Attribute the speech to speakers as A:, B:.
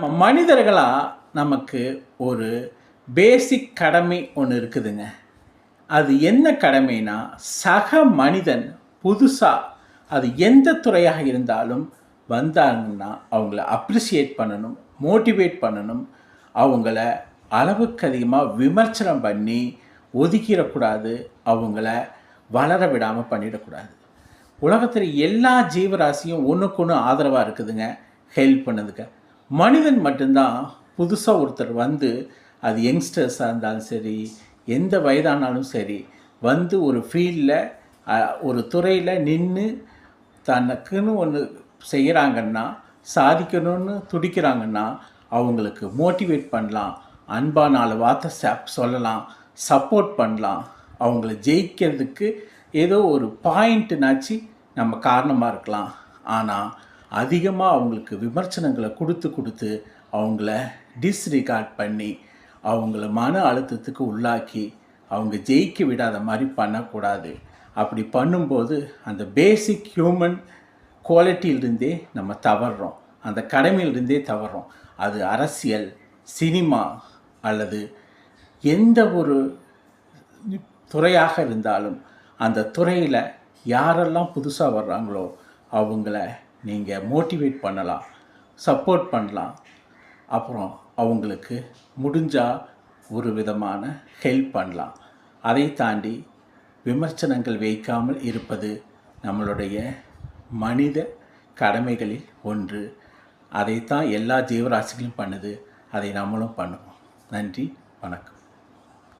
A: நம்ம மனிதர்களாக நமக்கு ஒரு பேசிக் கடமை ஒன்று இருக்குதுங்க. அது என்ன கடமைனா சக மனிதன் புதுசாக அது எந்த துறையாக இருந்தாலும் வந்தாங்கன்னா அவங்கள அப்ரிசியேட் பண்ணணும் மோட்டிவேட் பண்ணணும் அவங்கள அளவுக்கு அதிகமாக விமர்சனம் பண்ணி ஒதுக்கிடக்கூடாது அவங்கள வளர விடாமல் பண்ணிடக்கூடாது. உலகத்தில் எல்லா ஜீவராசியும் ஒன்றுக்கு ஒன்று ஆதரவாக இருக்குதுங்க ஹெல்ப் பண்ணுதுங்க மனிதன் மட்டும்தான் புதுசாக ஒருத்தர் வந்து அது யங்ஸ்டர்ஸாக இருந்தாலும் சரி எந்த வயதானாலும் சரி வந்து ஒரு ஃபீல்டில் ஒரு துறையில் நின்று தனக்குன்னு ஒன்று செய்கிறாங்கன்னா சாதிக்கணும்னு துடிக்கிறாங்கன்னா அவங்களுக்கு மோட்டிவேட் பண்ணலாம் அன்பாக நாலு வார்த்தை சப் சொல்லலாம் சப்போர்ட் பண்ணலாம் அவங்கள ஜெயிக்கிறதுக்கு ஏதோ ஒரு பாயிண்ட்டுனாச்சு நம்ம காரணமாக இருக்கலாம். ஆனால் அதிகமாக அவங்களுக்கு விமர்சனங்களை கொடுத்து கொடுத்து அவங்கள டிஸ்ரிகார்ட் பண்ணி அவங்கள மன அழுத்தத்துக்கு உள்ளாக்கி அவங்க ஜெயிக்க விடாத மாதிரி பண்ணக்கூடாது. அப்படி பண்ணும்போது அந்த பேசிக் ஹியூமன் குவாலிட்டியிலிருந்தே நம்ம தவறுறோம் அந்த கடமையிலிருந்தே தவறுறோம் அது அரசியல் சினிமா அல்லது எந்த ஒரு துறையாக இருந்தாலும் அந்த துறையில் யாரெல்லாம் புதுசாக வர்றாங்களோ அவங்கள நீங்கள் மோட்டிவேட் பண்ணலாம் சப்போர்ட் பண்ணலாம். அப்புறம் அவங்களுக்கு முடிஞ்சால் ஒரு விதமான ஹெல்ப் பண்ணலாம். அதை தாண்டி விமர்சனங்கள் வைக்காமல் இருப்பது நம்மளுடைய மனித கடமைகளில் ஒன்று. அதைத்தான் எல்லா ஜீவராசிகளும் பண்ணுது. அதை நம்மளும் பண்ணுவோம். நன்றி வணக்கம்.